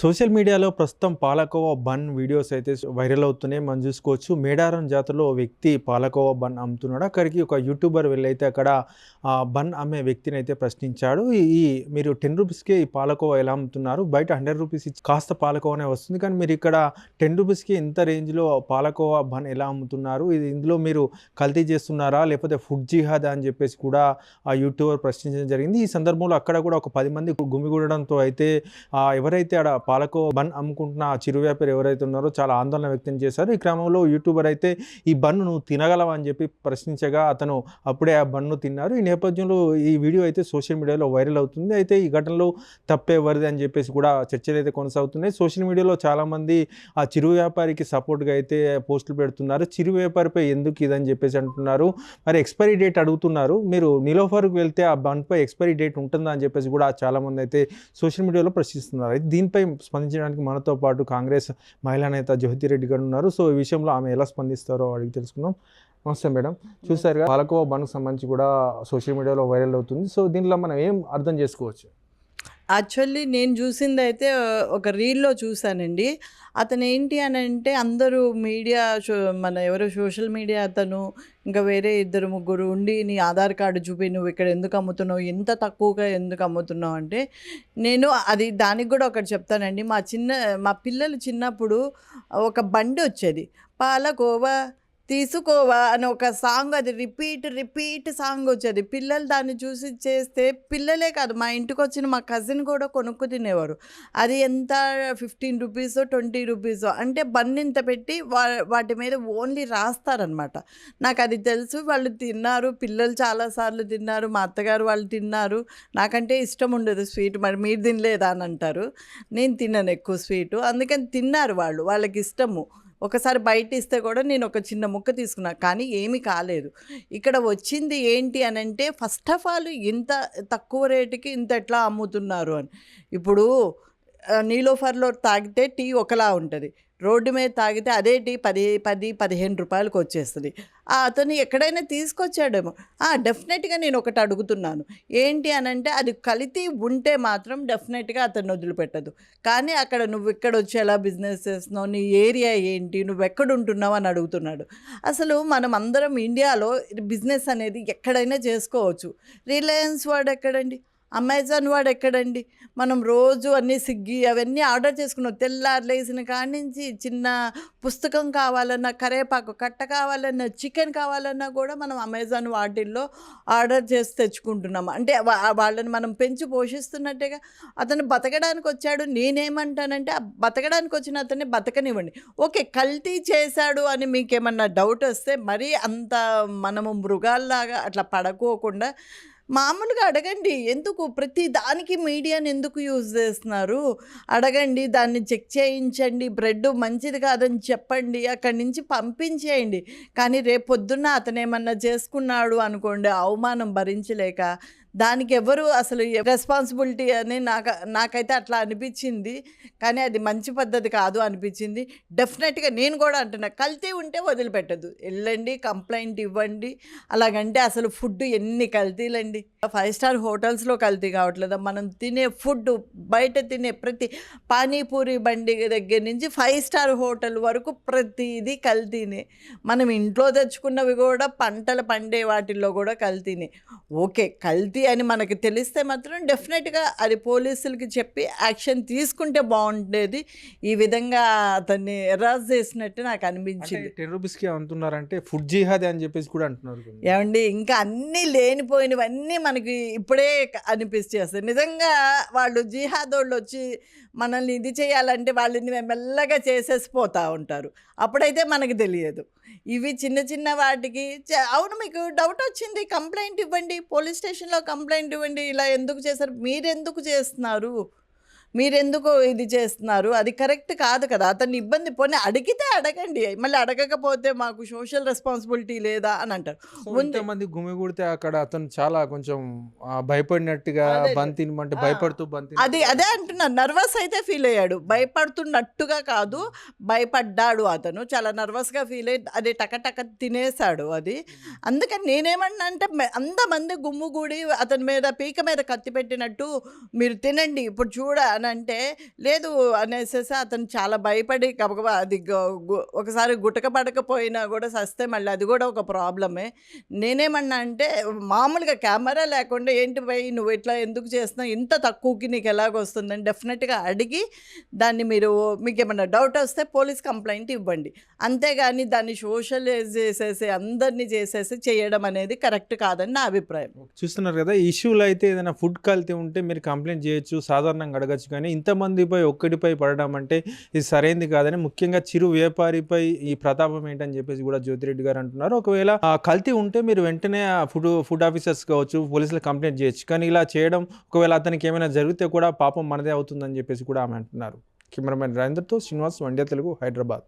Social మీడియాలో ప్రస్తుతం palkova bun videos అయితే వైరల్ అవుతున్నాయి. మనం చూసుకోవచ్చు. మేడారం జాతరలో వ్యక్తి పాలకోవా బన్ అమ్ముతున్నాడు. అక్కడికి ఒక యూట్యూబర్ వెళ్ళైతే అక్కడ ఆ బన్ అమ్మే వ్యక్తిని అయితే ప్రశ్నించాడు. ఈ మీరు టెన్ రూపీస్కి ఈ పాలకోవా ఎలా అమ్ముతున్నారు? బయట హండ్రెడ్ రూపీస్ ఇచ్చి కాస్త పాలకోవానే వస్తుంది. కానీ మీరు ఇక్కడ టెన్ రూపీస్కి ఇంత రేంజ్లో పాలకోవా బన్ ఎలా అమ్ముతున్నారు? ఇది ఇందులో మీరు కల్తీ చేస్తున్నారా? లేకపోతే ఫుడ్ జిహాద్ అని చెప్పేసి కూడా ఆ యూట్యూబర్ ప్రశ్నించడం జరిగింది. ఈ సందర్భంలో అక్కడ కూడా ఒక పది మంది గుమిగూడడంతో అయితే ఎవరైతే ఆడ పాలకో బన్ అమ్ముకుంటున్న ఆ చిరు వ్యాపారి ఎవరైతే ఉన్నారో చాలా ఆందోళన వ్యక్తం చేశారు. ఈ క్రమంలో యూట్యూబర్ అయితే ఈ బన్ను నువ్వు తినగలవా అని చెప్పి ప్రశ్నించగా అతను అప్పుడే ఆ బన్ను తిన్నారు. ఈ నేపథ్యంలో ఈ వీడియో అయితే సోషల్ మీడియాలో వైరల్ అవుతుంది. అయితే ఈ ఘటనలో తప్పేవరిది అని చెప్పేసి కూడా చర్చలు అయితే కొనసాగుతున్నాయి. సోషల్ మీడియాలో చాలామంది ఆ చిరు వ్యాపారికి సపోర్ట్గా అయితే పోస్టులు పెడుతున్నారు. చిరు వ్యాపారిపై ఎందుకు ఇదని చెప్పేసి అంటున్నారు. మరి ఎక్స్పైరీ డేట్ అడుగుతున్నారు. మీరు నిలోఫర్కి వెళ్తే ఆ బన్పై ఎక్స్పైరీ డేట్ ఉంటుందా అని చెప్పేసి కూడా చాలామంది అయితే సోషల్ మీడియాలో ప్రశ్నిస్తున్నారు. అయితే దీనిపై స్పందించడానికి మనతో పాటు కాంగ్రెస్ మహిళా నేత జ్యోతిరెడ్డి గారు ఉన్నారు. సో ఈ విషయంలో ఆమె ఎలా స్పందిస్తారో అడిగి తెలుసుకుందాం. నమస్తే మేడం. చూసారుగా పాలకోవా బండ్కు సంబంధించి కూడా సోషల్ మీడియాలో వైరల్ అవుతుంది. సో దీనిలో మనం ఏం అర్థం చేసుకోవచ్చు? యాక్చువల్లీ నేను చూసింది అయితే ఒక రీల్లో చూశానండి అతను ఏంటి అని అంటే అందరూ మీడియా మన ఎవరో సోషల్ మీడియా అతను ఇంకా వేరే ఇద్దరు ముగ్గురు ఉండి నీ ఆధార్ కార్డు చూపి నువ్వు ఇక్కడ ఎందుకు అమ్ముతున్నావు? ఎంత తక్కువగా ఎందుకు అమ్ముతున్నావు? అంటే నేను అది దానికి కూడా ఒకటి చెప్తానండి. మా చిన్న మా పిల్లలు చిన్నప్పుడు ఒక బండి వచ్చేది. పాలకోవా తీసుకోవా అని ఒక సాంగ్ అది రిపీట్ రిపీట్ సాంగ్ వచ్చేది. పిల్లలు దాన్ని చూసి చేస్తే పిల్లలే కాదు మా ఇంటికి వచ్చిన మా కజిన్ కూడా కొనుక్కు తినేవారు. అది ఎంత? ఫిఫ్టీన్ రూపీసో ట్వంటీ రూపీసో? అంటే బన్నింత పెట్టి వా వాటి మీద ఓన్లీ రాస్తారనమాట. నాకు అది తెలుసు వాళ్ళు తిన్నారు పిల్లలు చాలాసార్లు తిన్నారు మా అత్తగారు వాళ్ళు తిన్నారు. నాకంటే ఇష్టం ఉండదు స్వీట్ మరి మీరు తినలేదా అని అంటారు. నేను తిన్నాను ఎక్కువ స్వీటు. అందుకని తిన్నారు వాళ్ళు వాళ్ళకి ఇష్టము. ఒకసారి బయట ఇస్తే కూడా నేను ఒక చిన్న ముక్క తీసుకున్నా కానీ ఏమీ కాలేదు. ఇక్కడ వచ్చింది ఏంటి అని అంటే ఫస్ట్ ఆఫ్ ఆల్ ఇంత తక్కువ రేటుకి ఇంత ఎట్లా అమ్ముతున్నారు అని. ఇప్పుడు నీలోఫర్లో తాగితే టీ ఒకలా ఉంటుంది. రోడ్డు మీద తాగితే అదేటి? పది పది పదిహేను రూపాయలకు వచ్చేస్తుంది. అతను ఎక్కడైనా తీసుకొచ్చాడేమో. డెఫినెట్గా నేను ఒకటి అడుగుతున్నాను. ఏంటి అని అంటే అది కలితి ఉంటే మాత్రం డెఫినెట్గా అతను వదిలిపెట్టదు. కానీ అక్కడ నువ్వు ఇక్కడ వచ్చి ఎలా బిజినెస్ చేస్తున్నావు? నీ ఏరియా ఏంటి? నువ్వు ఎక్కడ ఉంటున్నావు? అని అడుగుతున్నాడు. అసలు మనం అందరం ఇండియాలో బిజినెస్ అనేది ఎక్కడైనా చేసుకోవచ్చు. రిలయన్స్ వాడు ఎక్కడండి? అమెజాన్ వాడు ఎక్కడండి మనం రోజు అన్నీ స్విగ్గీ అవన్నీ ఆర్డర్ చేసుకున్నాం. తెల్లారు లేచిన కాడి నుంచి చిన్న పుస్తకం కావాలన్నా కరేపాకు కట్ట కావాలన్నా చికెన్ కావాలన్నా కూడా మనం అమెజాన్ వాటిల్లో ఆర్డర్ చేసి తెచ్చుకుంటున్నాం. అంటే వా- వాళ్ళని మనం పెంచి పోషిస్తున్నట్టేగా అతను బతకడానికి వచ్చాడు నేనేమంటానంటే ఆ బతకడానికి వచ్చిన అతన్ని బతకనివ్వండి. ఓకే కల్తీ చేశాడు అని మీకేమన్నా డౌట్ వస్తే మరీ అంత మనము మృగాల్లాగా అట్లా పడకోకుండా మామూలుగా అడగండి. ఎందుకు? ప్రతి దానికి మీడియాని ఎందుకు యూజ్ చేస్తున్నారు? అడగండి దాన్ని చెక్ చేయించండి. బ్రెడ్ మంచిది కాదని చెప్పండి. అక్కడి నుంచి పంపించేయండి. కానీ రేపు పొద్దున్న అతను ఏమన్నా చేసుకున్నాడు అనుకోండి అవమానం భరించలేక దానికి ఎవరు అసలు రెస్పాన్సిబిలిటీ అని నాకు నాకైతే అట్లా అనిపించింది. కానీ అది మంచి పద్ధతి కాదు అనిపించింది. డెఫినెట్గా నేను కూడా అంటున్నా కల్తీ ఉంటే వదిలిపెట్టదు వెళ్ళండి కంప్లైంట్ ఇవ్వండి. అలాగంటే అసలు ఫుడ్ ఎన్ని కల్తీలండి. ఫైవ్ స్టార్ హోటల్స్లో కల్తీ కావట్లేదు? మనం తినే ఫుడ్ బయట తినే ప్రతి పానీపూరి బండి దగ్గర నుంచి ఫైవ్ స్టార్ హోటల్ వరకు ప్రతిదీ కల్తీనే. మనం ఇంట్లో తెచ్చుకున్నవి కూడా పంటలు పండే వాటిల్లో కూడా కల్తీనే. ఓకే కల్తీ అని మనకి తెలిస్తే మాత్రం డెఫినెట్గా అది పోలీసులకి చెప్పి యాక్షన్ తీసుకుంటే బాగుండేది. ఈ విధంగా అతన్ని ఎరాజ్ చేసినట్టు నాకు అనిపించింది. టెన్ రూపీస్కి అమ్ముతున్నారంటే ఫుడ్ జిహాద్ అని చెప్పేసి కూడా అంటున్నారు. ఏమండి ఇంకా అన్నీ లేనిపోయినవన్నీ మనకి ఇప్పుడే అనిపిస్తేస్తాయి నిజంగా వాళ్ళు జిహాదోళ్ళు వచ్చి మనల్ని ఇది చేయాలంటే వాళ్ళని మెల్లగా చేసేసి పోతూ ఉంటారు. అప్పుడైతే మనకు తెలియదు. ఇవి చిన్న చిన్న వాటికి అవును మీకు డౌట్ వచ్చింది కంప్లైంట్ ఇవ్వండి పోలీస్ స్టేషన్లో కంప్లైంట్ ఇవ్వండి ఇలా ఎందుకు చేశారు మీరెందుకు చేస్తున్నారు? మీరెందుకు ఇది చేస్తున్నారు? అది కరెక్ట్ కాదు కదా. అతన్ని ఇబ్బంది పోనీ అడిగితే అడగండి. మళ్ళీ అడగకపోతే మాకు సోషల్ రెస్పాన్సిబిలిటీ లేదా అని అంటారు. సో ముందు- ఇంతమంది గుమిగూడితే అక్కడ అతను చాలా కొంచెం భయపడినట్టుగా తినమంటే ఆ. భయపడుతూ బంద్ అది అదే అంటున్నా నర్వస్ అయితే ఫీల్ అయ్యాడు. భయపడుతున్నట్టుగా కాదు. భయపడ్డాడు అతను. చాలా నర్వస్గా ఫీల్ అయ్యి అది టకటక తినేశాడు అది. అందుకని నేనేమన్నా అంటే అంతమంది గుమ్ముగూడి అతని మీద పీక మీద కత్తి పెట్టినట్టు మీరు తినండి. ఇప్పుడు చూడ అని అంటే లేదు అనేసేసి అతను చాలా భయపడి గబగబా అది ఒకసారి గుటక పడకపోయినా కూడా సస్తే మళ్ళీ అది కూడా ఒక ప్రాబ్లమే. నేనేమన్నా అంటే మామూలుగా కెమెరా లేకుండా ఏంటి పోయి నువ్వు ఇట్లా ఎందుకు చేస్తున్నావు? ఇంత తక్కువకి నీకు ఎలాగొస్తుందని డెఫినెట్గా అడిగి దాన్ని మీరు మీకు ఏమన్నా డౌట్ వస్తే పోలీస్ కంప్లైంట్ ఇవ్వండి. అంతేగాని దాన్ని సోషలైజ్ చేసేసి అందరినీ చేసేసి చేయడం అనేది కరెక్ట్ కాదని నా అభిప్రాయం. చూస్తున్నారు కదా ఇష్యూలో అయితే ఏదైనా ఫుడ్ కల్తీ ఉంటే మీరు కంప్లైంట్ చేయొచ్చు సాధారణంగా అడగచ్చు. కానీ ఇంతమందిపై ఒక్కడిపై పడడం అంటే ఇది సరైంది కాదని ముఖ్యంగా చిరు వ్యాపారిపై ఈ ప్రతాపం ఏంటని చెప్పేసి కూడా జ్యోతిరెడ్డి గారు అంటున్నారు. ఒకవేళ కల్తీ ఉంటే మీరు వెంటనే ఫుడ్ ఫుడ్ ఆఫీసర్స్ కావచ్చు పోలీసులకు కంప్లైంట్ చేయొచ్చు. కానీ ఇలా చేయడం ఒకవేళ అతనికి ఏమైనా జరిగితే కూడా పాపం మనదే అవుతుందని చెప్పేసి కూడా ఆమె అంటున్నారు. కెమెరామెన్ రాజేంద్రతో శ్రీనివాస్ వండే తెలుగు హైదరాబాద్.